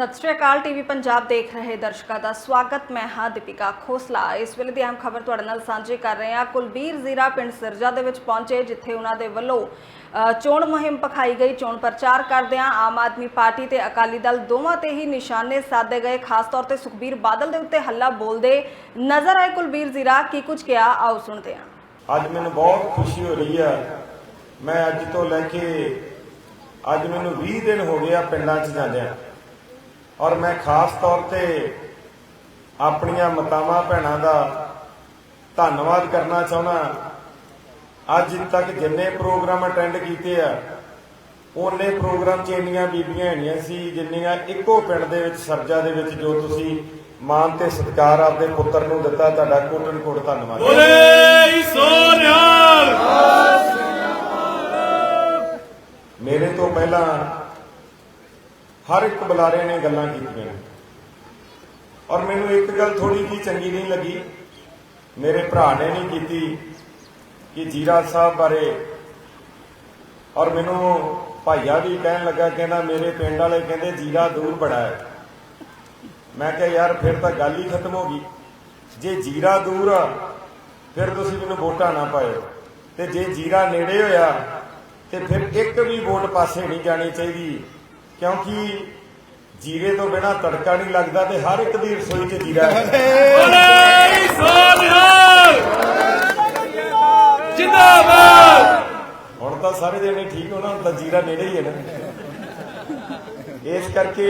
ਸਤਿ ਸ਼੍ਰੀ ਅਕਾਲ ਟੀਵੀ ਪੰਜਾਬ ਦੇਖ ਰਹੇ ਦਰਸ਼ਕਾਂ ਦਾ ਸਵਾਗਤ। ਮੈਂ ਹਾਂ ਦੀਪਿਕਾ ਖੋਸਲਾ। ਇਸ ਵੇਲੇ ਦੀ ਅਹਿਮ ਖਬਰ ਤੁਹਾਡੇ ਨਾਲ ਸਾਂਝੀ ਕਰ ਰਹੇ ਹਾਂ। ਕੁਲਬੀਰ ਜ਼ੀਰਾ ਪਿੰਡ ਸਿਰਜਾ ਦੇ ਵਿੱਚ ਪਹੁੰਚੇ, ਜਿੱਥੇ ਉਹਨਾਂ ਦੇ ਵੱਲੋਂ ਚੋਣ ਮੁਹਿੰਮ ਪਖਾਈ ਗਈ, ਚੋਣ ਪ੍ਰਚਾਰ ਕਰਦਿਆਂ ਆਮ ਆਦਮੀ ਪਾਰਟੀ ਤੇ ਅਕਾਲੀ ਦਲ ਦੋਵਾਂ ਤੇ ਹੀ ਨਿਸ਼ਾਨੇ ਸਾਧੇ ਗਏ। ਖਾਸ ਤੌਰ ਤੇ ਸੁਖਬੀਰ ਬਾਦਲ ਦੇ ਉੱਤੇ ਹੱਲਾ ਬੋਲਦੇ ਨਜ਼ਰ ਆਏ ਕੁਲਬੀਰ ਜ਼ੀਰਾ। ਕੀ ਕੁਝ ਕਿਹਾ? ਆਓ ਸੁਣਦੇ ਹਾਂ। ਅੱਜ ਮੈਨੂੰ ਬਹੁਤ ਖੁਸ਼ੀ ਹੋ ਰਹੀ ਹੈ ਮੈਂ ਅੱਜ ਤੋਂ ਲੈ ਕੇ ਅੱਜ ਮੈਨੂੰ 20 ਦਿਨ ਹੋ ਗਏ ਆ ਪਿੰਡਾਂ 'ਚ ਜਾਂਦਿਆਂ। ਔਰ ਮੈਂ ਖਾਸ ਤੌਰ ਤੇ ਆਪਣੀਆਂ ਮਤਾਵਾਂ ਭੈਣਾਂ ਦਾ ਧੰਨਵਾਦ ਕਰਨਾ ਚਾਹੁੰਦਾ ਅੱਜ ਤੱਕ ਜਿੰਨੇ ਪ੍ਰੋਗਰਾਮ ਅਟੈਂਡ ਕੀਤੇ ਆ ਉਹਨੇ ਪ੍ਰੋਗਰਾਮ 'ਚ ਇੰਨੀਆਂ ਬੀਬੀਆਂ ਹੈਗੀਆਂ ਸੀ ਜਿੰਨੀਆਂ ਇੱਕੋ ਪਿੰਡ ਦੇ ਵਿੱਚ ਸਰਜਾ ਦੇ ਵਿੱਚ ਜੋ ਤੁਸੀਂ ਮਾਨ ਤੇ ਸਤਿਕਾਰ ਆਪਦੇ ਪੁੱਤਰ ਨੂੰ ਦਿੱਤਾ ਤੁਹਾਡਾ ਕੋਟਨ ਕੋਟ ਧੰਨਵਾਦ। ਬੋਲੇ ਸੋਨਿਆਲ ਮੇਰੇ ਤੋਂ ਪਹਿਲਾਂ ਹਰ ਇੱਕ ਬੁਲਾਰੇ ਨੇ ਗੱਲਾਂ ਕੀਤੀਆਂ। ਔਰ ਮੈਨੂੰ ਇੱਕ ਗੱਲ ਥੋੜੀ ਜਿਹੀ ਚੰਗੀ ਨਹੀਂ ਲੱਗੀ। ਮੇਰੇ ਭਰਾ ਨੇ ਨਹੀਂ ਕੀਤੀ ਕਿ ਜੀਰਾ ਸਾਹਿਬ ਬਾਰੇ। ਔਰ ਮੈਨੂੰ ਭਾਈਆ ਵੀ ਕਹਿਣ ਲੱਗਾ, ਕਹਿੰਦਾ ਮੇਰੇ ਪਿੰਡ ਵਾਲੇ ਕਹਿੰਦੇ ਜੀਰਾ ਦੂਰ ਬੜਾ ਹੈ। ਮੈਂ ਕਿਹਾ, ਯਾਰ, ਫਿਰ ਤਾਂ ਗੱਲ ਹੀ ਖਤਮ ਹੋ ਗਈ। ਜੇ ਜੀਰਾ ਦੂਰ ਆ, ਫਿਰ ਤੁਸੀਂ ਮੈਨੂੰ ਵੋਟਾਂ ਨਾ ਪਾਇਓ। ਤੇ ਜੇ ਜੀਰਾ ਨੇੜੇ ਹੋਇਆ, ਤੇ ਫਿਰ ਇੱਕ ਵੀ ਵੋਟ ਪਾਸੇ ਨਹੀਂ ਜਾਣੀ ਚਾਹੀਦੀ। ਕਿਉਂਕਿ ਜੀਰੇ ਤੋਂ ਬਿਨਾ ਤੜਕਾ ਨਹੀਂ ਲੱਗਦਾ ਤੇ ਹਰ ਇੱਕ ਦੀ ਰਸੋਈ 'ਚ ਜੀਰਾ ਹੈ। ਬੋਲੇ ਸੋਨਿਆਲ ਜਿੰਦਾਬਾਦ। ਹੁਣ ਤਾਂ ਸਾਰੇ ਜਣੇ ਠੀਕ ਹੁਣ ਤਾਂ ਜੀਰਾ ਨੇੜੇ ਹੀ ਹੈ ਨਾ। ਇਸ ਕਰਕੇ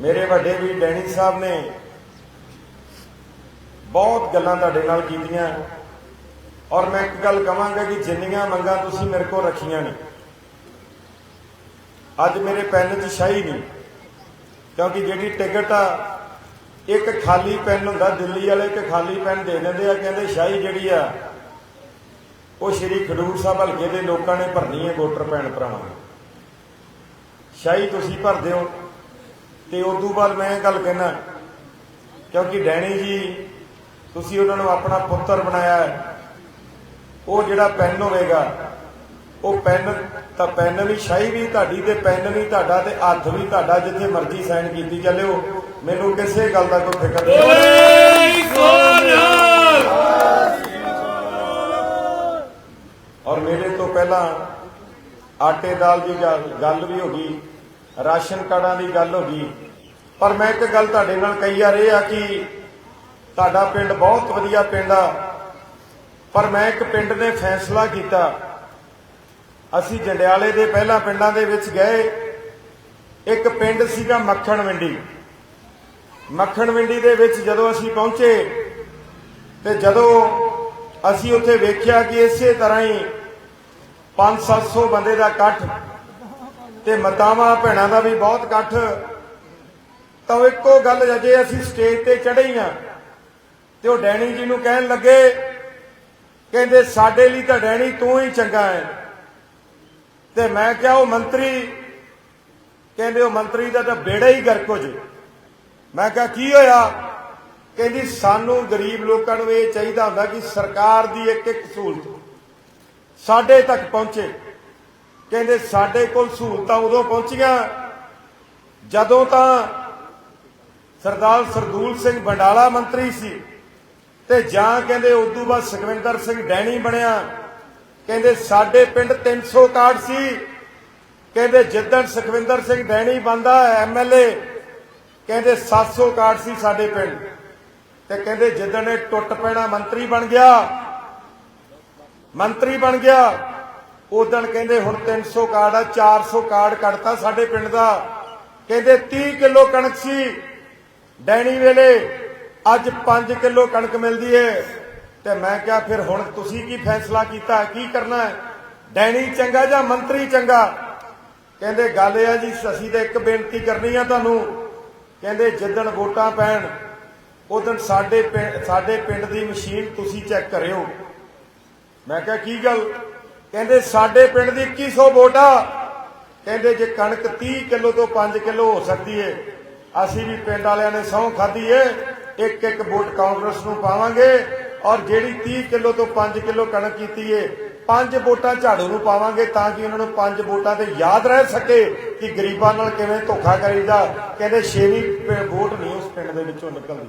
ਮੇਰੇ ਵੱਡੇ ਵੀ ਡੈਣੀ ਸਾਹਿਬ ਨੇ ਬਹੁਤ ਗੱਲਾਂ ਤੁਹਾਡੇ ਨਾਲ ਕੀਤੀਆਂ। ਔਰ ਮੈਂ ਇੱਕ ਗੱਲ ਕਹਾਂਗਾ ਕਿ ਜਿੰਨੀਆਂ ਮੰਗਾਂ ਤੁਸੀਂ ਮੇਰੇ ਕੋਲ ਰੱਖੀਆਂ ਨੇ ਅੱਜ ਮੇਰੇ ਪੈਨ 'ਚ ਸ਼ਾਹੀ ਨਹੀਂ। ਕਿਉਂਕਿ ਜਿਹੜੀ ਟਿਕਟ ਆ, ਇੱਕ ਖਾਲੀ ਪੈਨ ਹੁੰਦਾ ਦਿੱਲੀ ਵਾਲੇ, ਇੱਕ ਖਾਲੀ ਪੈਨ ਦੇ ਦਿੰਦੇ ਆ, ਕਹਿੰਦੇ ਸ਼ਾਹੀ ਜਿਹੜੀ ਆ, ਉਹ ਸ਼੍ਰੀ ਖਡੂਰ ਸਾਹਿਬ ਹਲਕੇ ਦੇ ਲੋਕਾਂ ਨੇ ਭਰਨੀ ਹੈ ਵੋਟਰ ਭੈਣ ਭਰਾਵਾਂ ਸ਼ਾਹੀ ਤੁਸੀਂ ਭਰਦੇ ਹੋ। ਤੇ ਉਸ ਤੋਂ ਬਾਅਦ ਮੈਂ ਇਹ ਗੱਲ ਕਹਿਣਾ ਕਿਉਂਕਿ ਡੈਣੀ ਜੀ, ਤੁਸੀਂ ਉਹਨਾਂ ਨੂੰ ਆਪਣਾ ਪੁੱਤਰ ਬਣਾਇਆ ਉਹ ਜਿਹੜਾ ਪੈਨ ਹੋਵੇਗਾ ਉਹ ਪੈਨ ਤਾਂ ਪੈਨ ਵੀ ਸ਼ਾਹੀ ਵੀ ਤੁਹਾਡੀ ਤੇ ਪੈਨ ਵੀ ਤੁਹਾਡਾ ਤੇ ਹੱਥ ਵੀ ਤੁਹਾਡਾ ਜਿੱਥੇ ਮਰਜ਼ੀ ਸਾਈਨ ਕੀਤੀ ਚੱਲਿਓ। ਮੈਨੂੰ ਕਿਸੇ ਗੱਲ ਦਾ ਕੋਈ ਫਿਕਰ ਨਹੀਂ। ਔਰ ਮੇਰੇ ਤੋਂ ਪਹਿਲਾਂ ਆਟੇ ਦਾਲ ਦੀ ਗੱਲ ਗੱਲ ਵੀ ਹੋ ਗਈ, ਰਾਸ਼ਨ ਕਾਰਡਾਂ ਦੀ ਗੱਲ ਹੋ ਗਈ। ਪਰ ਮੈਂ ਇੱਕ ਗੱਲ ਤੁਹਾਡੇ ਨਾਲ ਕਹੀ ਆ ਰਹੀ ਆ ਕਿ ਤੁਹਾਡਾ ਪਿੰਡ ਬਹੁਤ ਵਧੀਆ ਪਿੰਡ ਆ। ਪਰ ਮੈਂ ਇੱਕ ਪਿੰਡ ਨੇ ਫੈਸਲਾ ਕੀਤਾ ਅਸੀਂ ਜੰਡਿਆਲੇ ਦੇ ਪਹਿਲਾਂ ਪਿੰਡਾਂ ਦੇ ਵਿੱਚ ਗਏ। ਇੱਕ ਪਿੰਡ ਸੀਗਾ ਮੱਖਣਵਿੰਡੀ ਮੰਡੀ ਮੱਖਣ ਮੰਡੀ ਦੇ ਵਿੱਚ ਜਦੋਂ ਅਸੀਂ ਪਹੁੰਚੇ, ਤੇ ਜਦੋਂ ਅਸੀਂ ਉੱਥੇ ਵੇਖਿਆ ਕਿ ਇਸੇ ਤਰ੍ਹਾਂ ਹੀ 5-700 ਬੰਦੇ ਦਾ ਇਕੱਠ ਤੇ ਮਤਾਵਾਂ, ਭੈਣਾਂ ਦਾ ਵੀ ਬਹੁਤ ਇਕੱਠ, ਤਾਂ ਉਹ ਇੱਕੋ ਗੱਲ ਅਜੇ ਅਸੀਂ ਸਟੇਜ ਤੇ ਚੜ੍ਹੇ ਹੀ ਆ ਤੇ ਉਹ ਡੈਣੀ ਜੀ ਨੂੰ ਕਹਿਣ ਲੱਗੇ, ਕਹਿੰਦੇ, ਸਾਡੇ ਲਈ ਤਾਂ ਡੈਣੀ ਤੂੰ ਹੀ ਚੰਗਾ ਹੈ। ਤੇ ਮੈਂ ਕਿਹਾ ਉਹ ਮੰਤਰੀ, ਕਹਿੰਦੇ ਉਹ ਮੰਤਰੀ ਦਾ ਤਾਂ ਬੇੜਾ ਹੀ ਗਰਕ ਹੋ ਜੇ। ਮੈਂ ਕਿਹਾ, ਕੀ ਹੋਇਆ? ਕਹਿੰਦੀ, ਸਾਨੂੰ ਗਰੀਬ ਲੋਕਾਂ ਨੂੰ ਇਹ ਚਾਹੀਦਾ ਹੁੰਦਾ ਕਿ ਸਰਕਾਰ ਦੀ ਇੱਕ ਇੱਕ ਸਹੂਲਤ ਸਾਡੇ ਤੱਕ ਪਹੁੰਚੇ। ਕਹਿੰਦੇ, ਸਾਡੇ ਕੋਲ ਸਹੂਲਤਾਂ ਉਦੋਂ ਪਹੁੰਚੀਆਂ ਜਦੋਂ ਤਾਂ ਸਰਦਾਰ ਸਰਦੂਲ ਸਿੰਘ ਬੰਡਾਲਾ ਮੰਤਰੀ ਸੀ ਤੇ ਜਾਂ ਕਹਿੰਦੇ ਉਦੋਂ ਬਾਅਦ ਸੁਖਵਿੰਦਰ ਸਿੰਘ ਡੈਣੀ ਬਣਿਆ। ਕਹਿੰਦੇ ਸਾਡੇ ਪਿੰਡ 300 ਕਾਰਡ ਸੀ। ਕਹਿੰਦੇ ਜਿੱਦਣ ਸੁਖਵਿੰਦਰ ਸਿੰਘ ਡੈਣੀ ਬੰਦਾ ਐਮਐਲਏ ਕਹਿੰਦੇ 700 ਕਾਰਡ ਸੀ ਸਾਡੇ ਪਿੰਡ। ਤੇ ਕਹਿੰਦੇ ਜਿੱਦਣ ਇਹ ਟੁੱਟ ਪੈਣਾ ਮੰਤਰੀ ਬਣ ਗਿਆ, ਮੰਤਰੀ ਬਣ ਗਿਆ, ਉਦੋਂ ਕਹਿੰਦੇ ਹੁਣ 300 ਕਾਰਡ ਆ 400 ਕਾਰਡ ਕੱਢਤਾ ਸਾਡੇ ਪਿੰਡ ਦਾ। ਕਹਿੰਦੇ 30 ਕਿਲੋ ਕਣਕ ਸੀ। ਡੈਣੀ ਵੇਲੇ ਅੱਜ 5 ਕਿਲੋ ਕਣਕ ਮਿਲਦੀ ਏ। ਤੇ ਮੈਂ ਕਿਹਾ, ਫਿਰ ਹੁਣ ਤੁਸੀਂ ਕੀ ਫੈਸਲਾ ਕੀਤਾ? ਕੀ ਕਰਨਾ ਹੈ? ਡੈਣੀ ਚੰਗਾ ਜਾਂ ਮੰਤਰੀ ਚੰਗਾ? ਕਹਿੰਦੇ, ਗੱਲ ਇਹ ਆ ਜੀ, ਅਸੀਂ ਤਾਂ ਇੱਕ ਬੇਨਤੀ ਕਰਨੀ ਆ ਤੁਹਾਨੂੰ। ਕਹਿੰਦੇ, ਜਿੱਦਣ ਵੋਟਾਂ ਪੈਣ, ਉਦੋਂ ਸਾਡੇ ਪਿੰ- ਸਾਡੇ ਪਿੰਡ ਦੀ ਮਸ਼ੀਨ ਤੁਸੀਂ ਚੈੱਕ ਕਰਿਓ। ਮੈਂ ਕਿਹਾ, ਕੀ ਗੱਲ? ਕਹਿੰਦੇ, ਸਾਡੇ ਪਿੰਡ ਦੀ 2100 ਵੋਟ ਆ। ਕਹਿੰਦੇ, ਜੇ ਕਣਕ 30 ਕਿਲੋ ਤੋਂ 5 ਕਿਲੋ ਹੋ ਸਕਦੀ ਏ, ਅਸੀਂ ਵੀ ਪਿੰਡ ਵਾਲਿਆਂ ਨੇ ਸਹੁੰ ਖਾਧੀ ਏ ਇੱਕ ਇੱਕ ਵੋਟ ਕਾਂਗਰਸ ਨੂੰ ਪਾਵਾਂਗੇ ਔਰ ਜਿਹੜੀ 30 ਕਿਲੋ ਤੋਂ 5 ਕਿਲੋ ਕਣਕ ਕੀਤੀ ਏ, ਪੰਜ ਵੋਟਾਂ ਝਾੜੂ ਨੂੰ ਪਾਵਾਂਗੇ ਤਾਂ ਕਿ ਉਹਨਾਂ ਨੂੰ ਪੰਜ ਵੋਟਾਂ ਤੇ ਯਾਦ ਰਹਿ ਸਕੇ ਕਿ ਗਰੀਬਾਂ ਨਾਲ ਕਿਵੇਂ ਧੋਖਾ ਕਰੀਦਾ। ਕਹਿੰਦੇ ਛੇਵੀਂ ਪ- ਵੋਟ ਨਹੀਂ ਉਸ ਪਿੰਡ ਦੇ ਵਿੱਚੋਂ ਨਿਕਲਦੀ।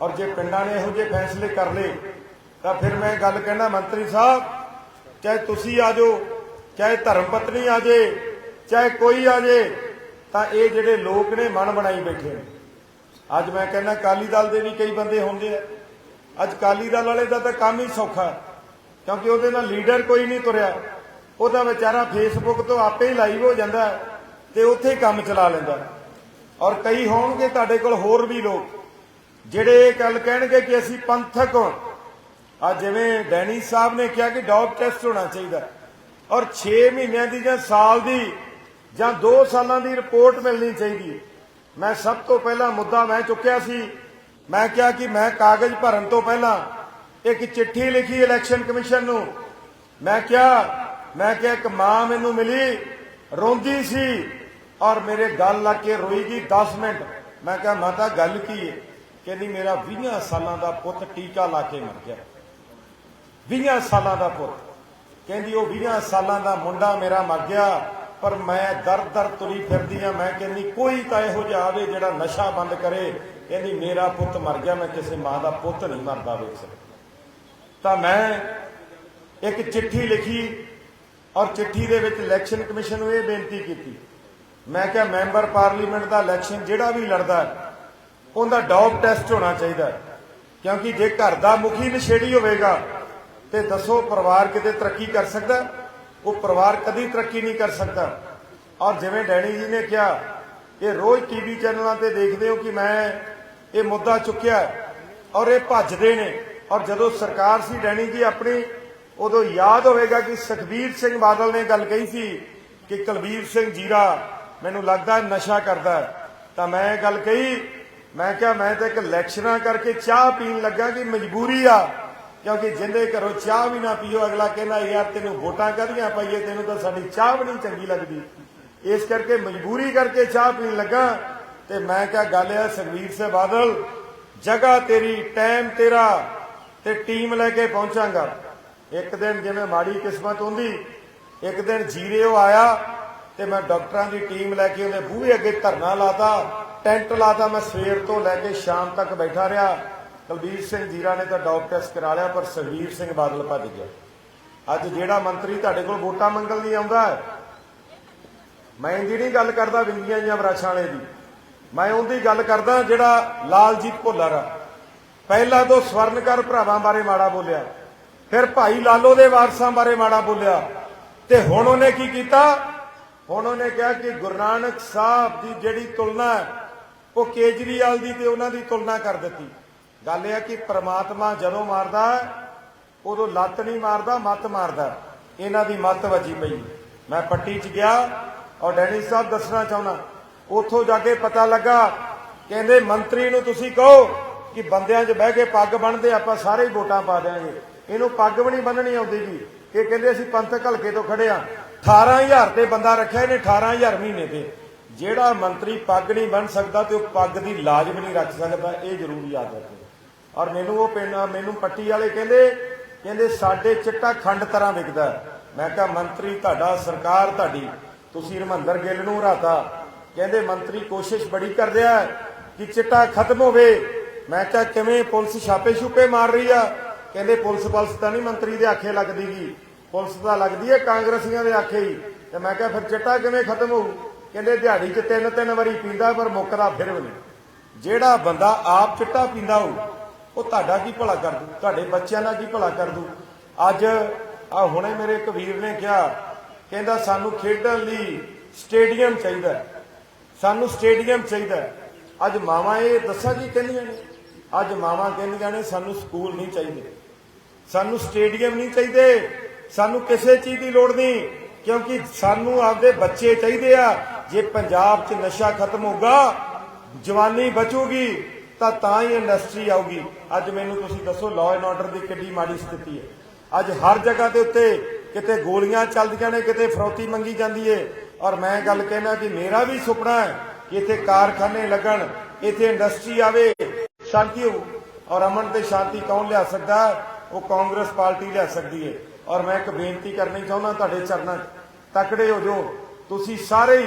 ਔਰ ਜੇ ਪਿੰਡਾਂ ਨੇ ਇਹੋ ਜਿਹੇ ਫੈਸਲੇ ਕਰ ਲਏ, ਤਾਂ ਫਿਰ ਮੈਂ ਗੱਲ ਕਹਿਣਾ ਮੰਤਰੀ ਸਾਹਿਬ, ਚਾਹੇ ਤੁਸੀਂ ਆ ਜਾਓ, ਚਾਹੇ ਧਰਮ ਪਤਨੀ ਆ ਜੇ, ਚਾਹੇ ਕੋਈ ਆ ਜੇ, ਤਾਂ ਇਹ ਜਿਹੜੇ ਲੋਕ ਨੇ ਮਨ ਬਣਾਈ ਬੈਠੇ ਨੇ। ਅੱਜ ਮੈਂ ਕਹਿੰਦਾ ਕਾਲੀ ਦਲ ਦੇ ਵੀ ਕਈ ਬੰਦੇ ਹੁੰਦੇ ਆ। ਅੱਜ ਕਾਲੀ ਦਲ ਵਾਲੇ ਦਾ ਤਾਂ ਕੰਮ ਹੀ ਸੌਖਾ ਕਿਉਂਕਿ ਉਹਦੇ ਨਾਲ ਲੀਡਰ ਕੋਈ ਨਹੀਂ ਤੁਰਿਆ। ਉਹਦਾ ਵਿਚਾਰਾ ਫੇਸਬੁੱਕ ਤੋਂ ਆਪੇ ਹੀ ਲਾਈਵ ਹੋ ਜਾਂਦਾ ਹੈ ਤੇ ਉੱਥੇ ਹੀ ਕੰਮ ਚਲਾ ਲੈਂਦਾ ਔਰ ਕਈ ਹੋਣਗੇ ਤੁਹਾਡੇ ਕੋਲ ਹੋਰ ਵੀ ਲੋਕ, ਜਿਹੜੇ ਇਹ ਗੱਲ ਕਹਿਣਗੇ ਕਿ ਅਸੀਂ ਪੰਥਕ ਹਾਂ ਆ ਜਿਵੇਂ ਡੈਨੀ ਸਾਹਿਬ ਨੇ ਕਿਹਾ ਕਿ ਡੌਪ ਟੈਸਟ ਹੋਣਾ ਚਾਹੀਦਾ ਔਰ 6 ਮਹੀਨਿਆਂ ਦੀ ਜਾਂ ਸਾਲ ਦੀ ਜਾਂ 2 ਸਾਲਾਂ ਦੀ ਰਿਪੋਰਟ ਮਿਲਣੀ ਚਾਹੀਦੀ ਹੈ। ਮੈਂ ਸਭ ਤੋਂ ਪਹਿਲਾਂ ਮੁੱਦਾ ਮੈਂ ਚੁੱਕਿਆ ਸੀ ਮੈਂ ਕਿਹਾ ਕਿ ਮੈਂ ਕਾਗਜ਼ ਭਰਨ ਤੋਂ ਪਹਿਲਾਂ ਇੱਕ ਚਿੱਠੀ ਲਿਖੀ ਇਲੈਕਸ਼ਨ ਕਮਿਸ਼ਨ ਨੂੰ। ਮੈਂ ਕਿਹਾ ਮੈਂ ਕਿਹਾ ਇੱਕ ਮਾਂ ਮੈਨੂੰ ਮਿਲੀ, ਰੋਂਦੀ ਸੀ ਔਰ ਮੇਰੇ ਗੱਲ ਲੱਗ ਕੇ ਰੋਈ ਗਈ 10 ਮਿੰਟ। ਮੈਂ ਕਿਹਾ, ਮਾਤਾ, ਗੱਲ ਕੀ ਹੈ ਕਹਿੰਦੀ, ਮੇਰਾ 20 ਸਾਲਾਂ ਦਾ ਪੁੱਤ ਟੀਕਾ ਲਾ ਕੇ ਮਰ ਗਿਆ। 20 ਸਾਲਾਂ ਦਾ ਪੁੱਤ। ਕਹਿੰਦੀ, ਉਹ 20 ਸਾਲਾਂ ਦਾ ਮੁੰਡਾ ਮੇਰਾ ਮਰ ਗਿਆ। ਪਰ ਮੈਂ ਦਰ ਦਰ ਤੁਰੀ ਫਿਰਦੀ ਆ। ਮੈਂ ਕਹਿੰਦੀ, ਕੋਈ ਤਾਂ ਇਹੋ ਜਿਹਾ ਆਵੇ ਜਿਹੜਾ ਨਸ਼ਾ ਬੰਦ ਕਰੇ। ਕਹਿੰਦੀ, ਮੇਰਾ ਪੁੱਤ ਮਰ ਗਿਆ, ਮੈਂ ਕਿਸੇ ਮਾਂ ਦਾ ਪੁੱਤ ਨਹੀਂ ਮਰਦਾ, ਵੇਖ ਸਕਦਾ ਤਾਂ ਮੈਂ ਇੱਕ ਚਿੱਠੀ ਲਿਖੀ ਔਰ ਚਿੱਠੀ ਦੇ ਵਿੱਚ ਇਲੈਕਸ਼ਨ ਕਮਿਸ਼ਨ ਨੂੰ ਇਹ ਬੇਨਤੀ ਕੀਤੀ। ਮੈਂ ਕਿਹਾ, ਮੈਂਬਰ ਪਾਰਲੀਮੈਂਟ ਦਾ ਇਲੈਕਸ਼ਨ ਜਿਹੜਾ ਵੀ ਲੜਦਾ, ਉਹਦਾ ਡੌਪ ਟੈਸਟ ਹੋਣਾ ਚਾਹੀਦਾ। ਕਿਉਂਕਿ ਜੇ ਘਰ ਦਾ ਮੁਖੀ ਨਸ਼ੇੜੀ ਹੋਵੇਗਾ, ਤੇ ਦੱਸੋ ਪਰਿਵਾਰ ਕਿਤੇ ਤਰੱਕੀ ਕਰ ਸਕਦਾ? ਉਹ ਪਰਿਵਾਰ ਕਦੀ ਤਰੱਕੀ ਨਹੀਂ ਕਰ ਸਕਦਾ। ਔਰ ਜਿਵੇਂ ਡੈਣੀ ਜੀ ਨੇ ਕਿਹਾ, ਇਹ ਰੋਜ਼ ਟੀਵੀ ਚੈਨਲਾਂ ਤੇ ਦੇਖਦੇ ਹੋ ਕਿ ਮੈਂ ਇਹ ਮੁੱਦਾ ਚੁੱਕਿਆ ਔਰ ਇਹ ਭੱਜਦੇ ਨੇ। ਔਰ ਜਦੋਂ ਸਰਕਾਰ ਸੀ ਡੈਣੀ ਜੀ ਆਪਣੀ, ਉਦੋਂ ਯਾਦ ਹੋਵੇਗਾ ਕਿ ਸੁਖਬੀਰ ਸਿੰਘ ਬਾਦਲ ਨੇ ਗੱਲ ਕਹੀ ਸੀ ਕਿ ਕੁਲਬੀਰ ਸਿੰਘ ਜੀਰਾ ਮੈਨੂੰ ਲੱਗਦਾ ਨਸ਼ਾ ਕਰਦਾ ਤਾਂ ਮੈਂ ਇਹ ਗੱਲ ਕਹੀ, ਮੈਂ ਕਿਹਾ ਮੈਂ ਤਾਂ ਇੱਕ ਇਲੈਕਸ਼ਨਾਂ ਕਰਕੇ ਚਾਹ ਪੀਣ ਲੱਗਾ ਕਿ ਮਜਬੂਰੀ ਆ। ਕਿਉਂਕਿ ਜਿੰਦੇ ਘਰੋਂ ਚਾਹ ਵੀ ਨਾ ਪੀਓ, ਅਗਲਾ ਕਹਿੰਦਾ, ਯਾਰ ਤੈਨੂੰ ਵੋਟਾਂ ਕਾਹਦੀਆਂ ਪਾਈਏ, ਤੈਨੂੰ ਤਾਂ ਸਾਡੀ ਚਾਹ ਵੀ ਨਹੀਂ ਚੰਗੀ ਲੱਗਦੀ। ਇਸ ਕਰਕੇ ਮਜਬੂਰੀ ਕਰਕੇ ਚਾਹ ਪੀਣ ਲੱਗਾ ਤੇ ਮੈਂ ਕਿਹਾ, ਗੱਲ ਆ ਸੁਖਬੀਰ ਸਿੰਘ ਬਾਦਲ ਜਗ੍ਹਾ ਤੇਰੀ, ਟਾਈਮ ਤੇਰਾ ਤੇ ਟੀਮ ਲੈ ਕੇ ਪਹੁੰਚਾਂਗਾ। ਇੱਕ ਦਿਨ ਜਿਵੇਂ ਮਾੜੀ ਕਿਸਮਤ ਹੁੰਦੀ, ਇੱਕ ਦਿਨ ਜੀਰੇ ਉਹ ਆਇਆ ਤੇ ਮੈਂ ਡਾਕਟਰਾਂ ਦੀ ਟੀਮ ਲੈ ਕੇ ਉਹਦੇ ਬੂਹੇ ਅੱਗੇ ਧਰਨਾ ਲਾਤਾ, ਟੈਂਟ ਲਾਤਾ, ਮੈਂ ਸਵੇਰ ਤੋਂ ਲੈ ਕੇ ਸ਼ਾਮ ਤੱਕ ਬੈਠਾ ਰਿਹਾ। ਕੁਲਬੀਰ ਸਿੰਘ ਜੀਰਾ ਨੇ ਤਾਂ ਡੌਪ ਟੈਸਟ ਕਰਾ ਲਿਆ, ਪਰ ਸੁਖਬੀਰ ਸਿੰਘ ਬਾਦਲ ਭੱਜ ਗਿਆ। ਅੱਜ ਜਿਹੜਾ ਮੰਤਰੀ ਤੁਹਾਡੇ ਕੋਲ ਵੋਟਾਂ ਮੰਗਣ ਲਈ ਆਉਂਦਾ ਮੈਂ ਇਹਦੀ ਨਹੀਂ ਗੱਲ ਕਰਦਾ ਵਿੰਗੀਆਂ ਜਾਂ ਬਰਾਛਾਂ ਵਾਲੇ ਦੀ। ਮੈਂ ਉਹਦੀ ਗੱਲ ਕਰਦਾ ਜਿਹੜਾ ਲਾਲਜੀਤ ਭੁੱਲਰ ਆ। ਪਹਿਲਾਂ ਤੋਂ ਸਵਰਨਕਰ ਭਰਾਵਾਂ ਬਾਰੇ ਮਾੜਾ ਬੋਲਿਆ, ਫਿਰ ਭਾਈ ਲਾਲੋ ਦੇ ਵਾਰਸਾਂ ਬਾਰੇ ਮਾੜਾ ਬੋਲਿਆ, ਤੇ ਹੁਣ ਉਹਨੇ ਕੀ ਕੀਤਾ? ਹੁਣ ਉਹਨੇ ਕਿਹਾ ਕਿ ਗੁਰੂ ਨਾਨਕ ਸਾਹਿਬ ਦੀ ਜਿਹੜੀ ਤੁਲਨਾ ਹੈ, ਉਹ ਕੇਜਰੀਵਾਲ ਦੀ ਤੇ ਉਹਨਾਂ ਦੀ ਤੁਲਨਾ ਕਰ ਦਿੱਤੀ। ਗੱਲ ਇਹ ਹੈ ਕਿ ਪ੍ਰਮਾਤਮਾ ਜਦੋਂ ਮਾਰਦਾ, ਉਦੋਂ ਲੱਤ ਨਹੀਂ ਮਾਰਦਾ, ਮੱਤ ਮਾਰਦਾ। ਇਹਨਾਂ ਦੀ ਮੱਤ ਵੱਜੀ ਪਈ। ਮੈਂ ਪੱਟੀ 'ਚ ਗਿਆ ਔਰ ਡੈਨੀ ਸਾਹਿਬ ਦੱਸਣਾ ਚਾਹੁੰਦਾ। ਉੱਥੋਂ ਜਾ ਕੇ ਪਤਾ ਲੱਗਾ, ਕਹਿੰਦੇ, ਮੰਤਰੀ ਨੂੰ ਤੁਸੀਂ ਕਹੋ ਕਿ ਬੰਦਿਆਂ 'ਚ ਬਹਿ ਕੇ ਪੱਗ ਬੰਨਦੇ ਆਪਾਂ ਸਾਰੇ ਹੀ ਵੋਟਾਂ ਪਾ ਦਿਆਂਗੇ। ਇਹਨੂੰ ਪੱਗ ਵੀ ਨਹੀਂ ਬੰਨਣੀ ਆਉਂਦੀ ਜੀ। ਇਹ ਕਹਿੰਦੇ, ਅਸੀਂ ਪੰਥਕ ਹਲਕੇ ਤੋਂ ਖੜੇ ਆ। 18000 ਤੇ ਬੰਦਾ ਰੱਖਿਆ ਇਹਨੇ 18000 ਮਹੀਨੇ ਤੇ। ਜਿਹੜਾ ਮੰਤਰੀ ਪੱਗ ਨਹੀਂ ਬੰਨ ਸਕਦਾ ਤੇ ਉਹ ਪੱਗ ਦੀ ਲਾਜ ਵੀ ਨਹੀਂ ਰੱਖ ਸਕਦਾ, ਇਹ ਜ਼ਰੂਰ ਯਾਦ ਰੱਖੋ। ਔਰ ਮੈਨੂੰ ਉਹ ਪਿੰਡ, ਮੈਨੂੰ ਪੱਟੀ ਵਾਲੇ ਕਹਿੰਦੇ ਕਹਿੰਦੇ ਸਾਡੇ ਚਿੱਟਾ ਖੰਡ ਤਰ੍ਹਾਂ ਵਿਕਦਾ ਮੈਂ ਕਿਹਾ, ਮੰਤਰੀ, ਤੁਹਾਡਾ ਸਰਕਾਰ ਤੁਹਾਡੀ, ਤੁਸੀਂ ਰਮੰਦਰ ਗਿੱਲ ਨੂੰ ਹਰਾਤਾ। ਕਹਿੰਦੇ, ਮੰਤਰੀ, ਕੋਸ਼ਿਸ਼ ਬੜੀ ਕਰ ਰਿਹਾ ਕਿ ਚਿੱਟਾ ਖਤਮ ਹੋਵੇ। ਮੈਂ ਕਿਹਾ, ਕਿਵੇਂ? ਪੁਲਿਸ ਛਾਪੇ ਛੁਪੇ ਮਾਰ ਰਹੀ ਆ? ਕਹਿੰਦੇ, ਪੁਲਿਸ ਪੁਲਿਸ ਤਾਂ ਨਹੀਂ ਮੰਤਰੀ ਦੇ ਆਖੇ ਲੱਗਦੀ ਲੱਗਦੀਗੀ। ਪੁਲਿਸ ਤਾਂ ਲੱਗਦੀ ਹੈ ਕਾਂਗਰਸੀਆਂ ਦੇ ਆਖੇ ਹੀ। ਤੇ ਮੈਂ ਕਿਹਾ, ਫਿਰ ਚਿੱਟਾ ਕਿਵੇਂ ਖਤਮ ਹੋਊ? ਕਹਿੰਦੇ, ਦਿਹਾੜੀ 'ਚ ਤਿੰਨ ਤਿੰਨ ਵਾਰੀ ਪੀਂਦਾ ਪਰ ਮੁੱਕਦਾ ਫਿਰ ਵੀ ਨਹੀਂ। ਜਿਹੜਾ ਬੰਦਾ ਆਪ ਚਿੱਟਾ ਪੀਂਦਾ ਹੋਊ ਉਹ ਤੁਹਾਡਾ ਕੀ ਭਲਾ ਕਰ ਦੂ? ਤੁਹਾਡੇ ਬੱਚਿਆਂ ਦਾ ਕੀ ਭਲਾ ਕਰ ਦੂ? ਅੱਜ ਆ ਹੁਣੇ ਮੇਰੇ ਇੱਕ ਵੀਰ ਨੇ ਕਿਹਾ, ਕਹਿੰਦਾ ਸਾਨੂੰ ਖੇਡਣ ਲਈ ਸਟੇਡੀਅਮ ਚਾਹੀਦਾ ਸਾਨੂੰ ਸਟੇਡੀਅਮ ਚਾਹੀਦਾ ਅੱਜ ਮਾਵਾਂ ਇਹ ਦੱਸਾਂ ਕੀ ਕਹਿੰਦੀਆਂ ਨੇ? ਅੱਜ ਮਾਵਾਂ ਕਹਿੰਦੀਆਂ ਨੇ, ਸਾਨੂੰ ਸਕੂਲ ਨਹੀਂ ਚਾਹੀਦੇ। ਸਾਨੂੰ ਸਟੇਡੀਅਮ ਨਹੀਂ ਚਾਹੀਦੇ। ਸਾਨੂੰ ਕਿਸੇ ਚੀਜ਼ ਦੀ ਲੋੜ ਨਹੀਂ, ਕਿਉਂਕਿ ਸਾਨੂੰ ਆਪਦੇ ਬੱਚੇ ਚਾਹੀਦੇ ਆ। ਜੇ ਪੰਜਾਬ 'ਚ ਨਸ਼ਾ ਖਤਮ ਹੋਊਗਾ, ਜਵਾਨੀ ਬਚੂਗੀ ਤਾਂ ਤਾਂ ਹੀ ਇੰਡਸਟਰੀ ਆਊਗੀ। ਅੱਜ ਮੈਨੂੰ ਤੁਸੀਂ ਦੱਸੋ ਲਾਅ ਐਂਡ ਆਰਡਰ ਦੀ ਕਿੰਨੀ ਮਾੜੀ ਸਥਿਤੀ ਹੈ। ਅੱਜ ਹਰ ਜਗ੍ਹਾ ਦੇ ਉੱਤੇ ਕਿਤੇ ਗੋਲੀਆਂ ਚੱਲਦੀਆਂ ਨੇ, ਕਿਤੇ ਫਰੌਤੀ ਮੰਗੀ ਜਾਂਦੀ ਏ। ਔਰ ਮੈਂ ਗੱਲ ਕਹਿਣਾ ਕਿ ਮੇਰਾ ਵੀ ਸੁਪਨਾ ਹੈ ਕਿ ਇੱਥੇ ਕਾਰਖਾਨੇ ਲੱਗਣ, ਇੱਥੇ ਇੰਡਸਟਰੀ ਆਵੇ। ਸ਼ਾਂਤੀ ਹੋਊ। ਔਰ ਅਮਨ ਤੇ ਸ਼ਾਂਤੀ ਕੌਣ ਲਿਆ ਸਕਦਾ? ਹੈ? ਉਹ ਕਾਂਗਰਸ ਪਾਰਟੀ ਲਿਆ ਸਕਦੀ ਹੈ ਔਰ ਮੈਂ ਇੱਕ ਬੇਨਤੀ ਕਰਨੀ ਚਾਹੁੰਦਾ ਤੁਹਾਡੇ ਚਰਨਾਂ 'ਚ। ਤਕੜੇ ਹੋ ਜੋ ਤੁਸੀਂ ਸਾਰੇ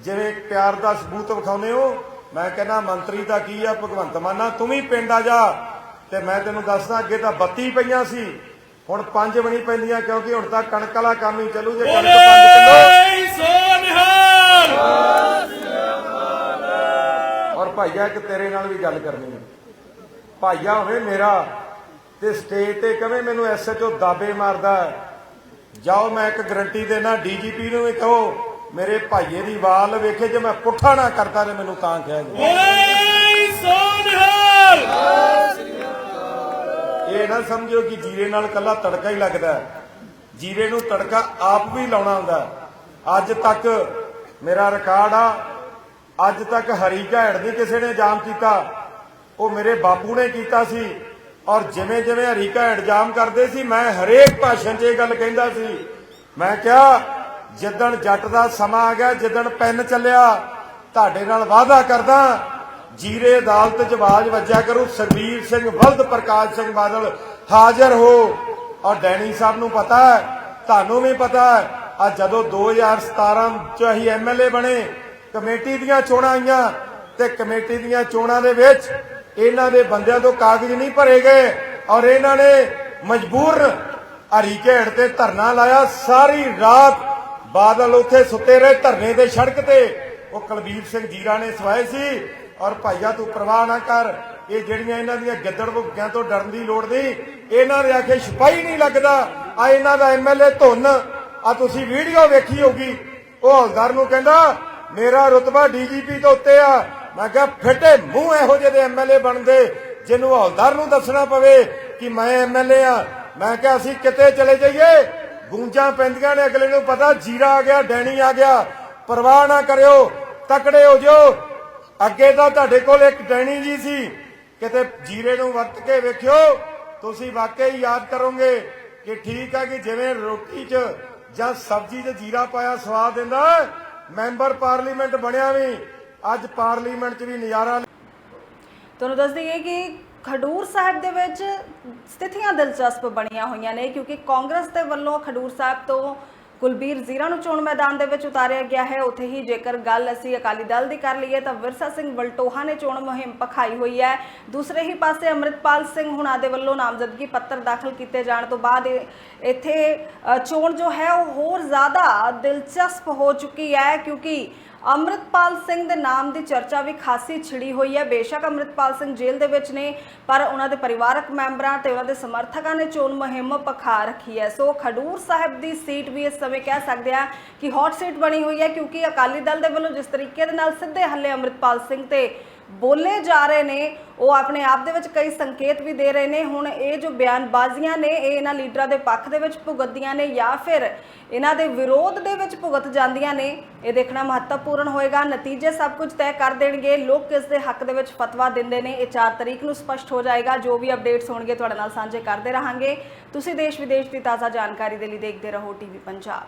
ਜਿਵੇਂ ਪਿਆਰ ਦਾ ਸਬੂਤ ਵਿਖਾਉਂਦੇ ਹੋ ਮੈਂ ਕਹਿੰਦਾ ਮੰਤਰੀ ਦਾ ਕੀ ਆ ਭਗਵੰਤ ਮਾਨਾ ਤੂੰ ਵੀ ਪਿੰਡ ਆ ਜਾ। ਤੇ ਮੈਂ ਤੈਨੂੰ ਦੱਸਦਾ ਅੱਗੇ ਤਾਂ 32 ਪਈਆਂ ਸੀ। ਹੁਣ 5 ਬਣੀ ਪੈਂਦੀਆਂ ਕਿਉਂਕਿ ਹੁਣ ਤਾਂ ਕਣਕ ਵਾਲਾ ਕੰਮ ਹੀ ਚੱਲੂ ਜੇ ਕਣਕ 5 ਕਿਲੋ ਔਰ ਭਾਈਆ ਇੱਕ ਤੇਰੇ ਨਾਲ ਵੀ ਗੱਲ ਕਰਨੀ ਹੈ ਭਾਈਆ ਹੋਵੇ ਮੇਰਾ ਤੇ ਸਟੇਜ ਤੇ ਕਵੇ ਮੈਨੂੰ ਐਸਐਚਓ ਦਾਬੇ ਮਾਰਦਾ। ਜਾਓ ਮੈਂ ਇੱਕ ਗਰੰਟੀ ਦੇਣਾ ਡੀਜੀਪੀ ਨੂੰ ਵੀ ਕਹੋ। ਮੇਰੇ ਭਾਈਏ ਦੀ ਵਾਲ ਵੇਖੇ ਜੇ ਮੈਂ ਪੁੱਠਾ ਨਾ ਕਰਦਾ ਤੇ ਮੈਨੂੰ ਤਾਂ ਕਹਿ ਦੇ ਬੋਲੇ ਸੋ ਨਿਹਾਲ ਇਹ ਨਾ ਸਮਝੋ ਕਿ ਜੀਰੇ ਨਾਲ ਕੱਲਾ ਤੜਕਾ ਹੀ ਲੱਗਦਾ। ਜੀਰੇ ਨੂੰ ਤੜਕਾ ਆਪ ਵੀ ਲਾਉਣਾ ਹੁੰਦਾ। ਅੱਜ ਤੱਕ ਮੇਰਾ ਰਿਕਾਰਡ ਆ ਅੱਜ ਤੱਕ ਹਰੀ ਘੈੜ ਨਹੀਂ ਕਿਸੇ ਨੇ ਜਾਮ ਕੀਤਾ ਉਹ ਮੇਰੇ ਬਾਪੂ ਨੇ ਕੀਤਾ ਸੀ ਔਰ ਜਿਵੇਂ ਜਿਵੇਂ ਹਰੀ ਘੈੜ ਜਾਮ ਕਰਦੇ ਸੀ ਮੈਂ ਹਰੇਕ ਭਾਸ਼ਣ 'ਚ ਇਹ ਗੱਲ ਕਹਿੰਦਾ ਸੀ ਮੈਂ ਕਿਹਾ ਜਿੱਦਣ ਜੱਟ ਦਾ ਸਮਾਂ ਆ ਗਿਆ, ਜਿੱਦਣ ਪੈਨ ਚੱਲਿਆ, ਤੁਹਾਡੇ ਨਾਲ ਵਾਅਦਾ ਕਰਦਾ, ਜੀਰੇ ਅਦਾਲਤ 'ਚ ਆਵਾਜ਼ ਵੱਜਿਆ ਕਰੂ, ਸਰਬੀਰ ਸਿੰਘ ਵਲਦ ਪ੍ਰਕਾਸ਼ ਸਿੰਘ ਬਾਦਲ ਹਾਜ਼ਰ ਹੋ। ਔਰ ਡੈਣੀ ਸਾਹਿਬ ਨੂੰ ਪਤਾ ਹੈ, ਤੁਹਾਨੂੰ ਵੀ ਪਤਾ ਹੈ ਆ ਜਦੋਂ 2017 ਚ ਅਸੀਂ ਐਮਐਲਏ ਬਣੇ, ਕਮੇਟੀ ਦੀਆਂ ਚੋਣਾਂ ਆਈਆਂ, ਤੇ ਕਮੇਟੀ ਦੀਆਂ ਚੋਣਾਂ ਦੇ ਵਿੱਚ ਇਹਨਾਂ ਦੇ ਬੰਦਿਆਂ ਤੋਂ ਕਾਗਜ਼ ਨਹੀਂ ਭਰੇ ਗਏ, ਔਰ ਇਹਨਾਂ ਨੇ ਮਜਬੂਰ ਹਰੀਕੇੜ ਤੇ ਧਰਨਾ ਲਾਇਆ, ਸਾਰੀ ਰਾਤ ਬਾਦਲ ਉੱਥੇ ਸੁੱਤੇ ਰਹੇ ਧਰਨੇ ਦੇ ਸੜਕ ਤੇ। ਉਹ ਕੁਲਬੀਰ ਸਿੰਘ ਜੀਰਾ ਨੇ ਸਵਾਏ ਸੀ, ਔਰ ਭਾਈਆ ਤੂੰ ਪ੍ਰਵਾਹ ਨਾ ਕਰ। ਇਹ ਜਿਹੜੀਆਂ ਇਹਨਾਂ ਦੀਆਂ ਗਿੱਦੜ ਭੁੱਕਿਆਂ ਤੋਂ ਡਰਨ ਦੀ ਲੋੜ ਨਹੀਂ, ਇਹਨਾਂ ਦੇ ਆਖੇ ਸਿਪਾਹੀ ਨਹੀਂ ਲੱਗਦਾ। ਆ ਇਹਨਾਂ ਦਾ ਐਮਐਲਏ ਧੁੰਨ। ਆ ਤੁਸੀਂ ਵੀਡੀਓ ਵੇਖੀ ਹੋਗੀ ਉਹ ਹੌਲਦਾਰ ਨੂੰ ਕਹਿੰਦਾ, ਮੇਰਾ ਰੁਤਬਾ ਡੀਜੀਪੀ ਤੋਂ ਉੱਤੇ ਆ। ਮੈਂ ਕਿਹਾ, ਫਿੱਟੇ ਮੂੰਹ ਇਹੋ ਜਿਹੇ ਦੇ ਐਮਐਲਏ ਬਣਦੇ, ਜਿਹਨੂੰ ਹੌਲਦਾਰ ਨੂੰ ਦੱਸਣਾ ਪਵੇ ਕਿ ਮੈਂ ਐਮਐਲਏ ਆ। ਮੈਂ ਕਿਹਾ, ਅਸੀਂ ਕਿਤੇ ਚਲੇ ਜਾਈਏ? ਗੂੰਜਾਂ ਪੈਂਦੀਆਂ ਨੇ, ਅਗਲੇ ਨੂੰ ਪਤਾ ਜੀਰਾ ਆ ਗਿਆ, ਡੈਣੀ ਆ ਗਿਆ। ਪਰਵਾਹ ਨਾ ਕਰਿਓ, ਤਕੜੇ ਹੋ ਜਿਓ। ਅੱਗੇ ਤਾਂ ਤੁਹਾਡੇ ਕੋਲ ਇੱਕ ਡੈਣੀ ਜੀ ਸੀ। ਕਿਤੇ ਜੀਰੇ ਨੂੰ ਵਰਤ ਕੇ ਵੇਖਿਓ, ਤੁਸੀਂ ਵਾਕਈ ਯਾਦ ਕਰੋਗੇ ਕਿ ਠੀਕ ਹੈ ਕਿ ਜਿਵੇਂ ਰੋਟੀ 'ਚ ਜਾਂ ਸਬਜ਼ੀ 'ਚ ਜੀਰਾ ਪਾਇਆ ਸਵਾਦ ਦਿੰਦਾ, ਮੈਂਬਰ ਪਾਰਲੀਮੈਂਟ ਬਣਿਆ ਵੀ, ਅੱਜ ਪਾਰਲੀਮੈਂਟ 'ਚ ਵੀ ਨਜ਼ਾਰਾ ਤੁਹਾਨੂੰ ਦੱਸ ਦਈਏ ਕਿ ਖਡੂਰ ਸਾਹਿਬ ਦੇ ਵਿੱਚ ਸਥਿਤੀਆਂ ਦਿਲਚਸਪ ਬਣੀਆਂ ਹੋਈਆਂ ਨੇ, ਕਿਉਂਕਿ ਕਾਂਗਰਸ ਦੇ ਵੱਲੋਂ ਖਡੂਰ ਸਾਹਿਬ ਤੋਂ ਕੁਲਬੀਰ ਜ਼ੀਰਾ ਨੂੰ ਚੋਣ ਮੈਦਾਨ ਦੇ ਵਿੱਚ ਉਤਾਰਿਆ ਗਿਆ ਹੈ। ਉੱਥੇ ਹੀ ਜੇਕਰ ਗੱਲ ਅਸੀਂ ਅਕਾਲੀ ਦਲ ਦੀ ਕਰ ਲਈਏ, ਤਾਂ ਵਿਰਸਾ ਸਿੰਘ ਵਲਟੋਹਾ ਨੇ ਚੋਣ ਮੁਹਿੰਮ ਪਖਾਈ ਹੋਈ ਹੈ। ਦੂਸਰੇ ਹੀ ਪਾਸੇ ਅੰਮ੍ਰਿਤਪਾਲ ਸਿੰਘ ਹੁਣਾਂ ਦੇ ਵੱਲੋਂ ਨਾਮਜ਼ਦਗੀ ਪੱਤਰ ਦਾਖਲ ਕੀਤੇ ਜਾਣ ਤੋਂ ਬਾਅਦ ਇੱਥੇ ਚੋਣ ਜੋ ਹੈ, ਉਹ ਹੋਰ ਜ਼ਿਆਦਾ ਦਿਲਚਸਪ ਹੋ ਚੁੱਕੀ ਹੈ, ਕਿਉਂਕਿ ਅੰਮ੍ਰਿਤਪਾਲ ਸਿੰਘ ਦੇ ਨਾਮ ਦੀ ਚਰਚਾ ਵੀ ਖਾਸੀ ਛਿੜੀ ਹੋਈ ਹੈ। ਬੇਸ਼ੱਕ ਅੰਮ੍ਰਿਤਪਾਲ ਸਿੰਘ ਜੇਲ੍ਹ ਦੇ ਵਿੱਚ ਨੇ, ਪਰ ਉਹਨਾਂ ਦੇ ਪਰਿਵਾਰਕ ਮੈਂਬਰਾਂ ਤੇ ਉਹਨਾਂ ਦੇ ਸਮਰਥਕਾਂ ਨੇ ਚੋਣ ਮੁਹਿੰਮ ਪਖਾ ਰੱਖੀ ਹੈ। ਸੋ ਖਡੂਰ ਸਾਹਿਬ ਦੀ ਸੀਟ ਵੀ ਇਸ ਸਮੇਂ ਕਹਿ ਸਕਦੇ ਆ ਕਿ ਹੌਟ ਸੀਟ ਬਣੀ ਹੋਈ ਹੈ, ਕਿਉਂਕਿ ਅਕਾਲੀ ਦਲ ਦੇ ਵੱਲੋਂ ਜਿਸ ਤਰੀਕੇ ਦੇ ਨਾਲ ਸਿੱਧੇ ਹੱਲੇ ਅੰਮ੍ਰਿਤਪਾਲ ਸਿੰਘ ਤੇ ਬੋਲੇ ਜਾ ਰਹੇ ਨੇ, ਉਹ ਆਪਣੇ ਆਪ ਦੇ ਵਿੱਚ ਕਈ ਸੰਕੇਤ ਵੀ ਦੇ ਰਹੇ ਨੇ। ਹੁਣ ਇਹ ਜੋ ਬਿਆਨਬਾਜ਼ੀਆਂ ਨੇ, ਇਹ ਇਹਨਾਂ ਲੀਡਰਾਂ ਦੇ ਪੱਖ ਦੇ ਵਿੱਚ ਭੁਗਤਦੀਆਂ ਨੇ ਜਾਂ ਫਿਰ ਇਹਨਾਂ ਦੇ ਵਿਰੋਧ ਦੇ ਵਿੱਚ ਭੁਗਤ ਜਾਂਦੀਆਂ ਨੇ, ਇਹ ਦੇਖਣਾ ਮਹੱਤਵਪੂਰਨ ਹੋਏਗਾ। ਨਤੀਜੇ ਸਭ ਕੁਝ ਤੈਅ ਕਰ ਦੇਣਗੇ। ਲੋਕ ਕਿਸ ਦੇ ਹੱਕ ਦੇ ਵਿੱਚ ਫਤਵਾ ਦਿੰਦੇ ਨੇ। ਇਹ 4 ਤਰੀਕ ਨੂੰ ਸਪਸ਼ਟ ਹੋ ਜਾਏਗਾ। ਜੋ ਵੀ ਅਪਡੇਟਸ ਹੋਣਗੇ ਤੁਹਾਡੇ ਨਾਲ ਸਾਂਝੇ ਕਰਦੇ ਰਹਾਂਗੇ। ਤੁਸੀਂ ਦੇਸ਼ ਵਿਦੇਸ਼ ਦੀ ਤਾਜ਼ਾ ਜਾਣਕਾਰੀ ਦੇ ਲਈ ਦੇਖਦੇ ਰਹੋ ਟੀਵੀ ਪੰਜਾਬ।